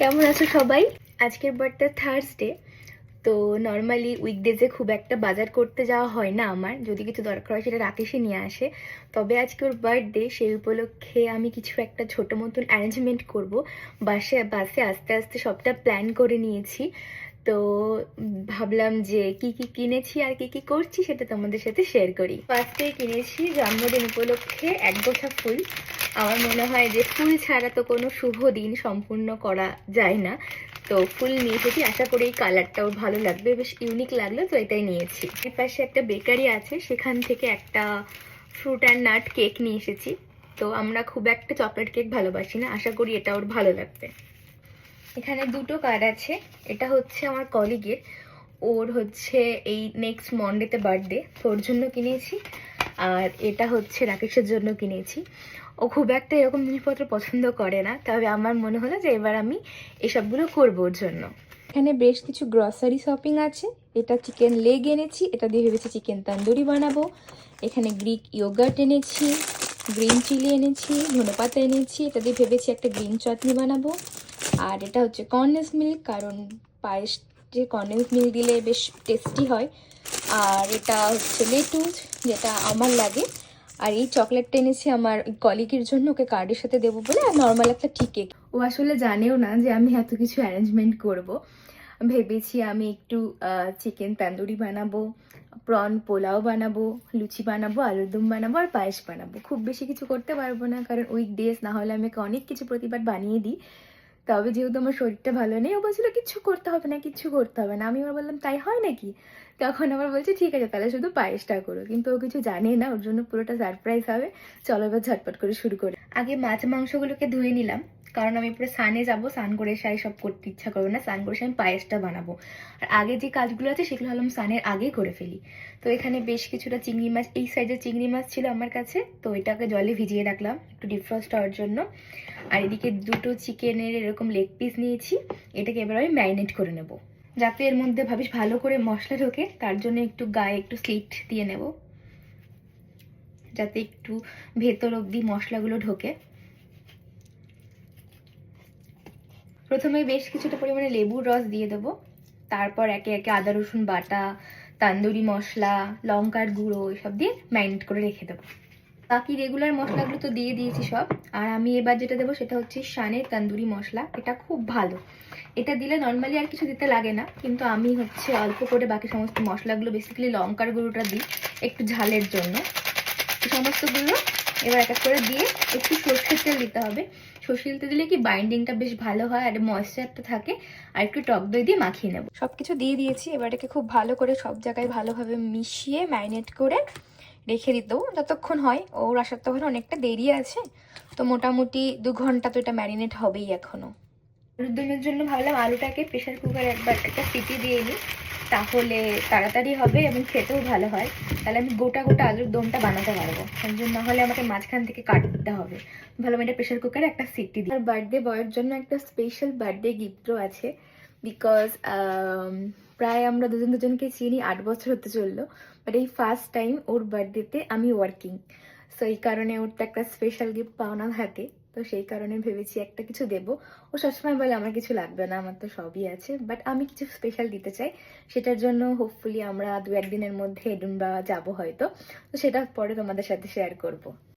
কেমন আছো সবাই? আজকের বারটা থার্সডে তো নর্মালি উইকডেজে খুব একটা বাজার করতে যাওয়া হয় না আমার। যদি কিছু দরকার হয় সেটা রাকেশে নিয়ে আসে। তবে আজকে ওর বার্থডে সেই উপলক্ষে আমি কিছু একটা ছোট মতন অ্যারেঞ্জমেন্ট করব। বাসে বাসে আস্তে আস্তে সবটা প্ল্যান করে নিয়েছি। তো ভাবলাম যে কি কি কিনেছি আর কি কি করছি সেটা তোমাদের সাথে শেয়ার করি। ফার্স্টে কিনেছি জন্মদিন উপলক্ষে এক গোছা ফুল। আমার মনে হয় যে ফুল ছাড়া তো কোনো শুভ দিন সম্পূর্ণ করা যায় না। তো ফুল নিয়ে এসেছি, আশা করি এই কালারটাও ভালো লাগবে, বেশ ইউনিক লাগল, তো এটাই নিয়েছি। এর পাশে একটা বেকারি আছে, সেখান থেকে একটা ফ্রুট অ্যান্ড নাট কেক নিয়ে এসেছি। তো আমরা খুব একটা চকলেট কেক ভালোবাসি না, আশা করি এটা ওর ভালো লাগবে। এখানে দুটো কার্ড আছে, এটা হচ্ছে আমার কলিগের ওর হচ্ছে এই নেক্সট মন্ডেতে বার্থডে তোর জন্য কিনেছি। আর এটা হচ্ছে রাকেশের জন্য কিনেছি। ও খুব একটা এরকম জিনিসপত্র পছন্দ করে না, তবে আমার মনে হলো যে এবার আমি এসবগুলো করব ওর জন্য। এখানে বেশ কিছু গ্রসারি শপিং আছে। এটা চিকেন লেগ এনেছি, এটা দিয়ে ভেবেছি চিকেন তন্দুরি বানাবো। এখানে গ্রিক ইয়োগার্ট এনেছি গ্রিন চিলি এনেছি ধনেপাতা এনেছি, এটা দিয়ে ভেবেছি একটা গ্রিন চাটনি বানাবো। আর এটা হচ্ছে কর্নেস মিল্ক কারণ পায়েস যে কর্নেস মিল্ক দিলে বেশ টেস্টি হয়। আর এটা হচ্ছে লেটুস যেটা আমার লাগে। আর এই চকলেটটা এনেছি আমার কলিগের জন্য, ওকে কার্ডের সাথে দেবো বলে। আর নর্মাল একটা টি কেক ও আসলে জানেও না যে আমি এত কিছু অ্যারেঞ্জমেন্ট করব। ভেবেছি আমি একটু চিকেন তান্দুরি বানাবো প্রন পোলাও বানাবো, লুচি বানাবো, আলুর দম বানাবো, আর পায়েস বানাবো। খুব বেশি কিছু করতে পারব না, কারণ উইক ডেজ না হলে আমি অনেক কিছু প্রতিবার বানিয়ে দিই। তবে যেহেতু আমার শরীরটা ভালো নেই, ও বলছিল কিচ্ছু করতে হবে না কিচ্ছু করতে হবে না। আমি আবার বললাম, তাই হয় নাকি? তখন আবার বলছে, ঠিক আছে, তাহলে শুধু পায়েসটা করো। কিন্তু ও কিছু জানে না, ওর জন্য পুরোটা সারপ্রাইজ হবে। চলো এবার ঝটপট করে শুরু করি। আগে মাছ মাংসগুলোকে ধুয়ে নিলাম। কারণ আমি পুরো সানে যাব সান করে এসে সব করতে ইচ্ছা করবে না। স্নান করে এসে আমি পায়েসটা বানাবো। আর আগে যে কাজগুলো আছে সেগুলো হলাম সানের আগেই করে ফেলি। তো এখানে বেশ কিছুটা চিংড়ি মাছ, এই সাইজের চিংড়ি মাছ ছিল আমার কাছে। তো এটাকে জলে ভিজিয়ে রাখলাম একটু ডিফ্রস্ট হওয়ার জন্য। আর এদিকে দুটো চিকেনের এরকম লেগ পিস নিয়েছি। এটাকে এবার আমি ম্যারিনেট করে নেব। যাতে এর মধ্যে ভাবিস ভালো করে মশলা ঢোকে, তার জন্য একটু গায়ে একটু স্লিট দিয়ে নেব। যাতে একটু ভেতর অবধি মশলাগুলো ঢোকে। প্রথমে বেশ কিছুটা পরিমাণে লেবুর রস দিয়ে দেবো। তারপর একে একে আদা, রসুন বাটা, তান্দুরি মশলা, লঙ্কার গুঁড়ো এসব দিয়ে ম্যারিনেট করে রেখে দেবো। বাকি রেগুলার মশলাগুলো তো দিয়ে দিয়েছি সব। আর আমি এবার যেটা দেবো সেটা হচ্ছে শানের তান্দুরি মশলা। এটা খুব ভালো। এটা দিলে নর্মালি আর কিছু দিতে লাগে না। কিন্তু আমি হচ্ছে অল্প করে বাকি সমস্ত মশলাগুলো বেসিক্যালি লঙ্কার গুঁড়োটা দিই একটু ঝালের জন্য। সমস্তগুলো এবার এক এক করে দিয়ে একটু সর্ষের তেল দিতে হবে। সর্ষের দিলে কি বাইন্ডিংটা বেশ ভালো হয় আর ময়েশ্চারটা থাকে আর একটু টক দই দিয়ে মাখিয়ে নেব। সব কিছু দিয়ে দিয়েছি এবার এটাকে খুব ভালো করে সব জায়গায় ভালোভাবে মিশিয়ে ম্যারিনেট করে রেখে দিত যতক্ষণ হয় ওর আসার তখন অনেকটা দেরি আছে তো মোটামুটি দু ঘণ্টা তো এটা ম্যারিনেট হবেই এখনও। আলুর দমের জন্য ভাবলাম আলুটাকে প্রেশার কুকারে একবার একটা সিটি দিয়ে নিই। তাহলে তাড়াতাড়ি হবে এবং খেতেও ভালো হয়। তাহলে আমি গোটা গোটা আলুর দমটা বানাতে পারব। তার জন্য নাহলে আমাকে মাঝখান থেকে কাটতে হবে। ভাবলাম এটা প্রেশার কুকারে একটা সিটি দিই। আর বার্থডে বয়ের জন্য একটা স্পেশাল বার্থডে গিফটও আছে। বিকজ প্রায় আমরা দুজন দুজনকে চিনি, আট বছর হতে চলল। বাট এই ফার্স্ট টাইম ওর বার্থডেতে আমি ওয়ার্কিং সো এই কারণে ওর তো একটা স্পেশাল গিফট পাওনা থাকে তো সেই কারণে ভেবেছি একটা কিছু দেবো। ও সবসময় বলে, আমার কিছু লাগবে না, আমার তো সবই আছে। বাট আমি কিছু স্পেশাল দিতে চাই। সেটার জন্য হোপফুলি আমরা দু একদিনের মধ্যে এডুনবা যাব হয়তো। তো সেটা পরে তোমাদের সাথে শেয়ার করব।